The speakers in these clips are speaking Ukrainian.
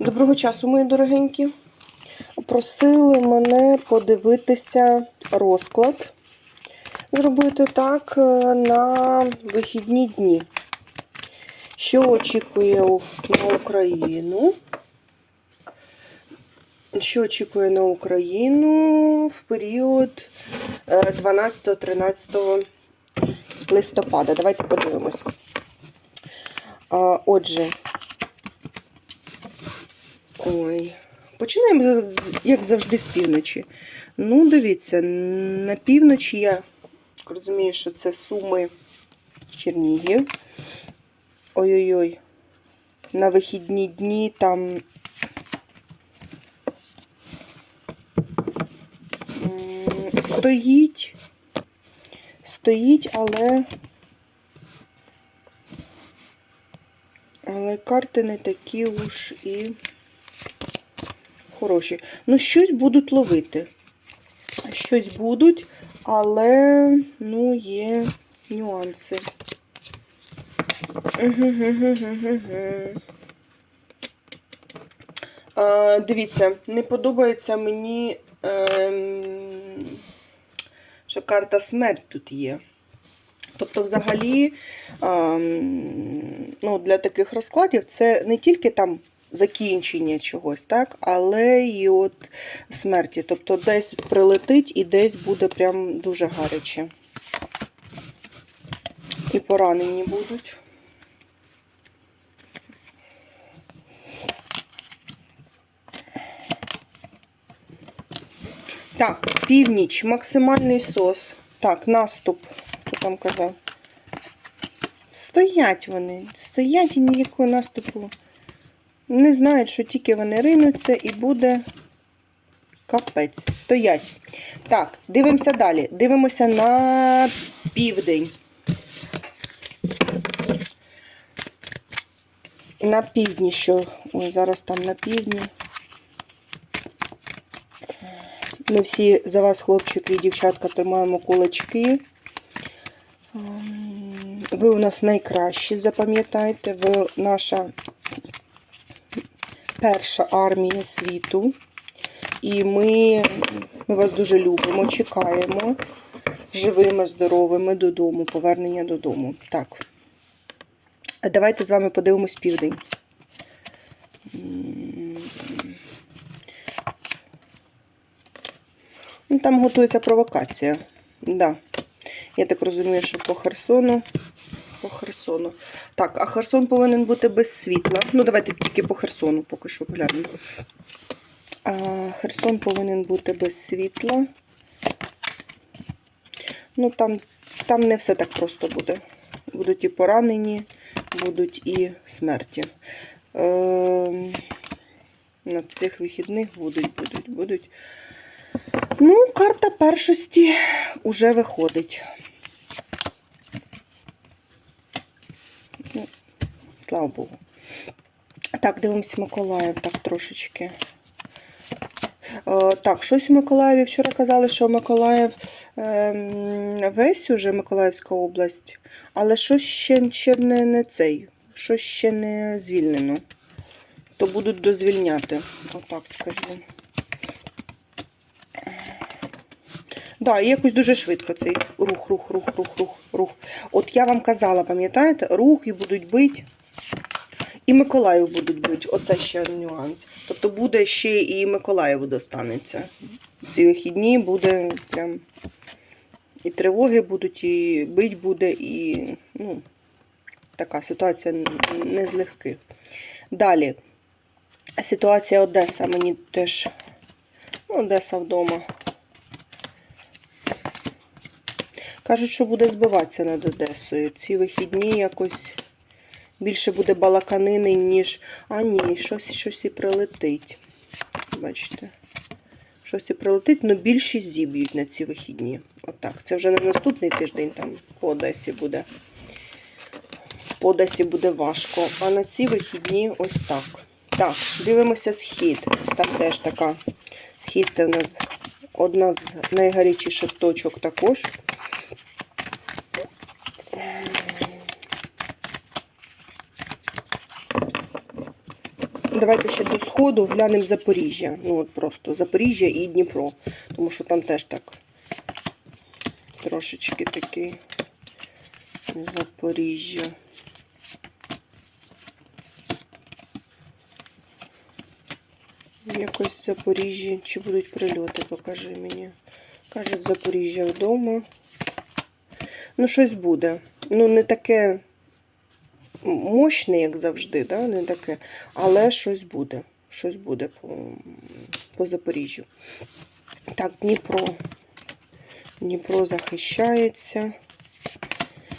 Доброго часу, мої дорогенькі. Просили мене подивитися розклад. Зробити так е, на вихідні дні. Що очікує на Україну? Що очікує на Україну в період е, 12-13 листопада? Давайте подивимось. Отже, Ой. Починаємо, як завжди, з півночі. Ну, дивіться, на півночі я розумію, що це Суми Чернігів. Ой-ой-ой. На вихідні дні там. Стоїть. Стоїть, але. Але карти не такі уж і хороші. Ну, щось будуть ловити. Щось будуть, але, ну, є нюанси. А, Дивіться, не подобається мені, ем, що карта смерть тут є. Тобто, взагалі, ну, для таких розкладів це не тільки там закінчення чогось, так, але і от смерті. Тобто десь прилетить і десь буде прям дуже гаряче. І поранені будуть. Так, північ, максимальний сос. Так, наступ. Хто там казав? Стоять вони. Стоять і ніякого наступу. Не знають, що тільки вони ринуться і буде капець. Стоять. Так, дивимося далі. Дивимося на південь. На півдні, що. Ой, зараз там на півдні. Ми всі за вас, хлопчики і дівчатка, тримаємо кулачки. Ем, Ви у нас найкращі, запам'ятайте, ви наша перша армія світу. І ми, ми вас дуже любимо, чекаємо живими, здоровими додому, повернення додому. Так. Давайте з вами подивимось південь. Ну, там готується провокація. Да. Я так розумію, що по Херсону. По Херсону. Так, а Херсон повинен бути без світла. Ну, давайте тільки по Херсону поки що глянемо. Херсон повинен бути без світла. Ну, там, там не все так просто буде. Будуть і поранені, будуть і смерті. Е, на цих вихідних будуть, будуть, будуть. Ну, карта першості уже виходить. Слава Богу. Так, дивимося Миколаїв, так трошечки. Е, так, щось у Миколаєві. Вчора казали, що Миколаїв ем, весь уже Миколаївська область, але щось ще, ще не, не цей, щось ще не звільнено. То будуть дозвільняти. Отак скажу. Да, і якось дуже швидко цей рух, рух, рух, рух, рух, рух. От я вам казала, пам'ятаєте, рух і будуть бити. І Миколаїв будуть бити. Оце ще нюанс. Тобто буде ще і Миколаєву достанеться. Ці вихідні буде прям і тривоги будуть, і бить буде, і ну, така ситуація не з легких. Далі. Ситуація Одеса мені теж. Ну, Одеса вдома. Кажуть, що буде збиватися над Одесою. Ці вихідні якось більше буде балаканини, ніж. А ні, щось, щось і прилетить. Бачите? Щось і прилетить, але більшість зіб'ють на ці вихідні. Отак. Це вже на наступний тиждень там по Одесі буде. По Одесі буде важко. А на ці вихідні ось так. Так, дивимося схід. Там теж така. Схід це в нас одна з найгарячіших точок також. Давайте ще до сходу глянемо Запоріжжя. Ну от просто Запоріжжя і Дніпро. Тому що там теж так трошечки такий Запоріжжя. Якось в Запоріжжі. Чи будуть прильоти, покажи мені. Кажуть, Запоріжжя вдома. Ну, щось буде. Ну, не таке мощне, як завжди, да? не таке, але щось буде. Щось буде по, по Запоріжжю. Так, Дніпро. Дніпро захищається.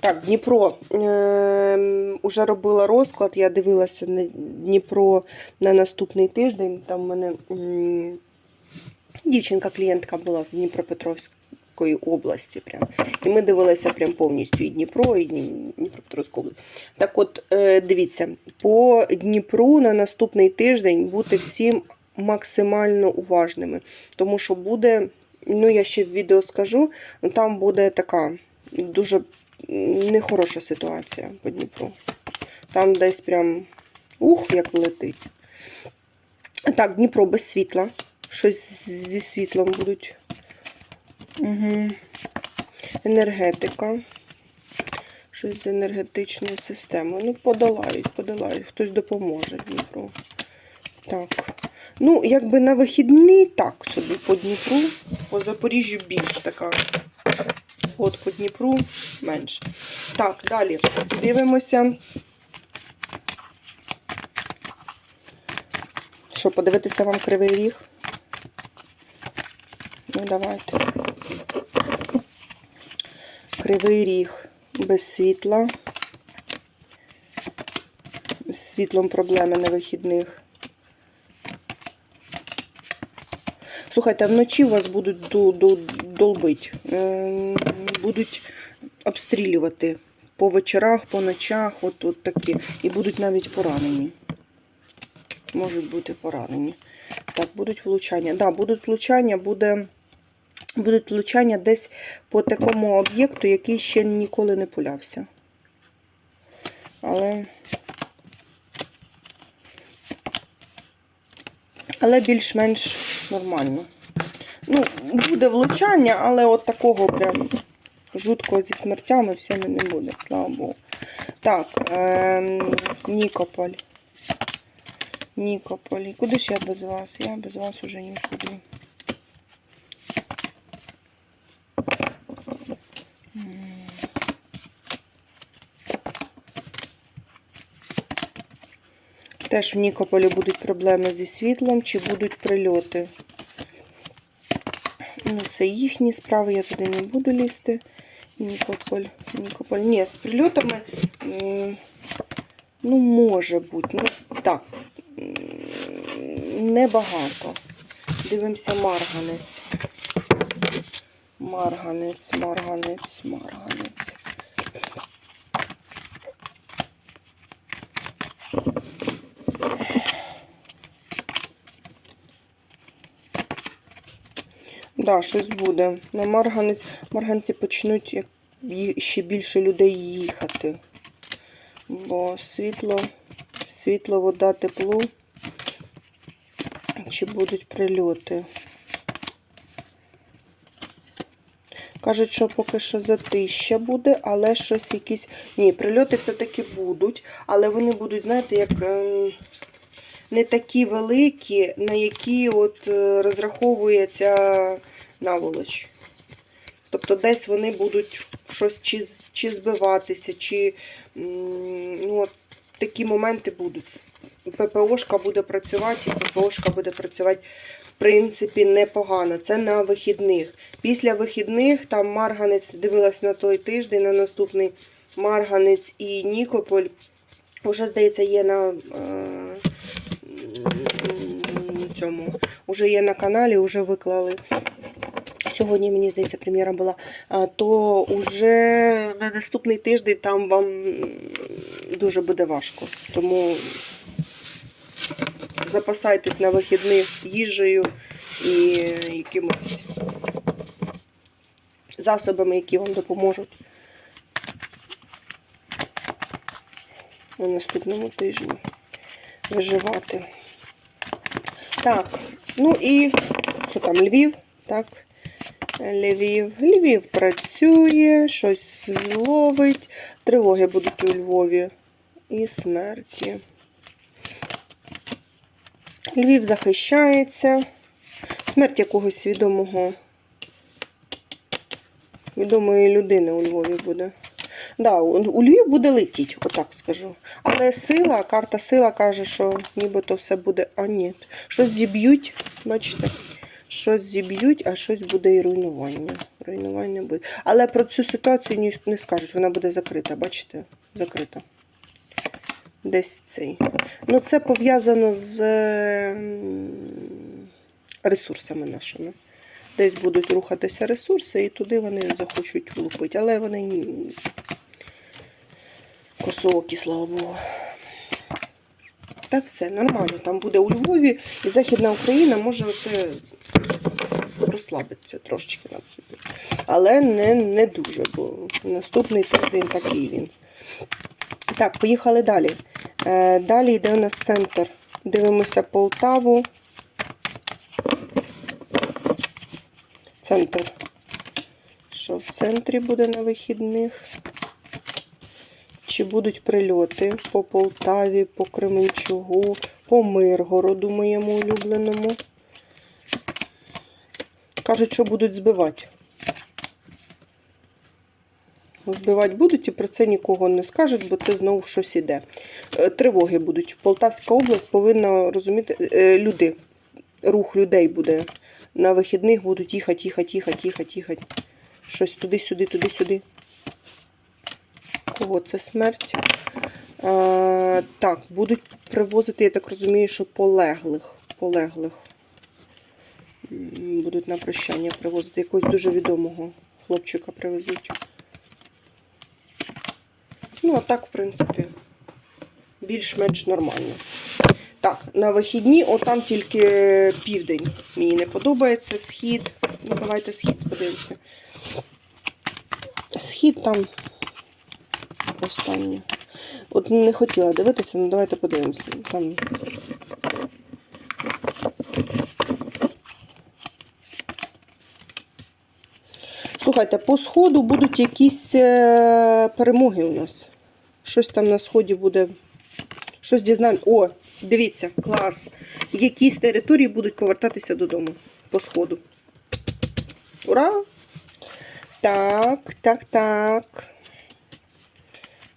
Так, Дніпро. Е, уже робила розклад. Я дивилася на Дніпро на наступний тиждень. Там в мене дівчинка-клієнтка була з Дніпропетровської області. Прям. І ми дивилися прям повністю і Дніпро, і Дні- Дніпропетровську область. Так от, е, дивіться, по Дніпру на наступний тиждень бути всім максимально уважними. Тому що буде, ну я ще в відео скажу, там буде така дуже нехороша ситуація по Дніпру. Там десь прям ух, як летить. Так, Дніпро без світла. Щось зі світлом будуть. Угу. Енергетика. Щось з енергетичною системою. Ну, подолають, подолають. Хтось допоможе Дніпру. Так. Ну, якби на вихідні, так собі по Дніпру. По Запоріжжю більш така. От по Дніпру менше. Так, далі. Дивимося. Що, подивитися вам кривий ріг? Ну, давайте. Кривий ріг без світла. З світлом проблеми на вихідних. Слухайте, а вночі вас будуть ду- ду- долбить. Ем, Будуть обстрілювати по вечорах, по ночах, от, от такі. І будуть навіть поранені. Можуть бути поранені. Так, будуть влучання. Да, будуть влучання, буде, будуть влучання десь по такому об'єкту, який ще ніколи не пулявся. Але. Але більш-менш нормально. Ну, буде влучання, але от такого прям жуткого зі смертями всіми не буде, слава Богу. Так, ем, Нікополь. Нікополь. Куди ж я без вас? Я без вас уже нікуди. Теж в Нікополі будуть проблеми зі світлом, чи будуть прильоти. Ну, це їхні справи, я туди не буду лізти. Нікополь. Нікополь. Ні, з прильотами. Ну, може бути. Ну, так. Небагато. Дивимося марганець. Марганець, марганець, марганець. Да, щось буде. На марганець, марганці почнуть як ще більше людей їхати. Бо світло, світло, вода, тепло. Чи будуть прильоти? Кажуть, що поки що затища буде, але щось якісь. Ні, прильоти все-таки будуть, але вони будуть, знаєте, як ем, не такі великі, на які от е, розраховується наволоч. Тобто десь вони будуть щось чи, чи збиватися, чи ну, от такі моменти будуть. ППОшка буде працювати, і ППОшка буде працювати, принципі, непогано. Це на вихідних. Після вихідних там Марганець дивилась на той тиждень, на наступний Марганець і Нікополь. Уже, здається, є на е, цьому. Уже є на каналі, вже виклали. Сьогодні, мені здається, прем'єра була. То уже на наступний тиждень там вам дуже буде важко. Тому запасайтесь на вихідних їжею і якимось засобами, які вам допоможуть на наступному тижні виживати. Так, ну і що там, Львів? Так. Львів. Львів працює, щось зловить. Тривоги будуть у Львові. І смерті. Львів захищається. Смерть якогось відомого. Відомої людини у Львові буде. Да, у Львів буде летіть, отак скажу. Але сила, карта сила каже, що нібито все буде. А ні. Щось зіб'ють, бачите? Щось зіб'ють, а щось буде і руйнування. Руйнування буде. Але про цю ситуацію не скажуть, вона буде закрита, бачите? Закрита. Десь цей. Ну, це пов'язано з ем, ресурсами нашими. Десь будуть рухатися ресурси, і туди вони захочуть влупити. Але вони косоокі, слава Богу. Та все, нормально. Там буде у Львові і Західна Україна може оце розслабитися трошечки. Але не, не дуже, бо наступний тиждень такий він. Так, поїхали далі. Е, далі йде у нас центр. Дивимося Полтаву. Центр. Що в центрі буде на вихідних? Чи будуть прильоти по Полтаві, по Кременчугу, по Миргороду, моєму улюбленому? Кажуть, що будуть збивати. Збивати будуть і про це нікого не скажуть, бо це знову щось іде. Е, Тривоги будуть. Полтавська область повинна розуміти, е, люди, рух людей буде. На вихідних будуть їхати, їхати, їхати, їхати, їхати. Щось туди-сюди, туди-сюди. Кого це смерть? Е, так, будуть привозити, я так розумію, що полеглих. Полеглих. Будуть на прощання привозити. Якогось дуже відомого хлопчика привезуть. Ну, а так, в принципі, більш-менш нормально. Так, на вихідні, отам тільки південь. Мені не подобається. Схід. Ну, давайте схід подивимося. Схід там останнє. От не хотіла дивитися, ну давайте подивимося. Там. Слухайте, по сходу будуть якісь е, перемоги у нас. Щось там на сході буде. Щось дізнаємо. О, дивіться, клас. Якісь території будуть повертатися додому по сходу. Ура! Так, так, так.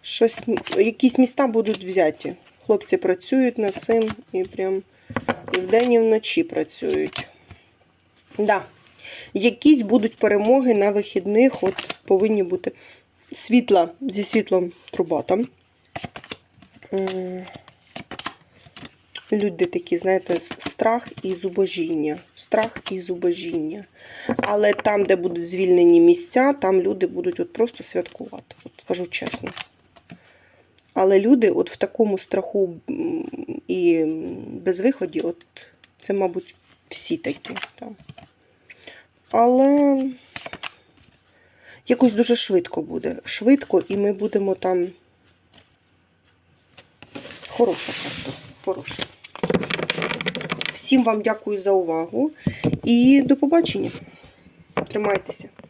Щось, якісь міста будуть взяті. Хлопці працюють над цим і прям і вдень, і вночі працюють. Да. Якісь будуть перемоги на вихідних. От повинні бути світла зі світлом труба там. Люди такі, знаєте, страх і зубожіння. Страх і зубожіння. Але там, де будуть звільнені місця, там люди будуть от просто святкувати. От скажу чесно. Але люди от в такому страху і безвиході, от це, мабуть, всі такі. Там. Але якось дуже швидко буде. Швидко, і ми будемо там. Хороша карта. Хороша. Всім вам дякую за увагу і до побачення. Тримайтеся.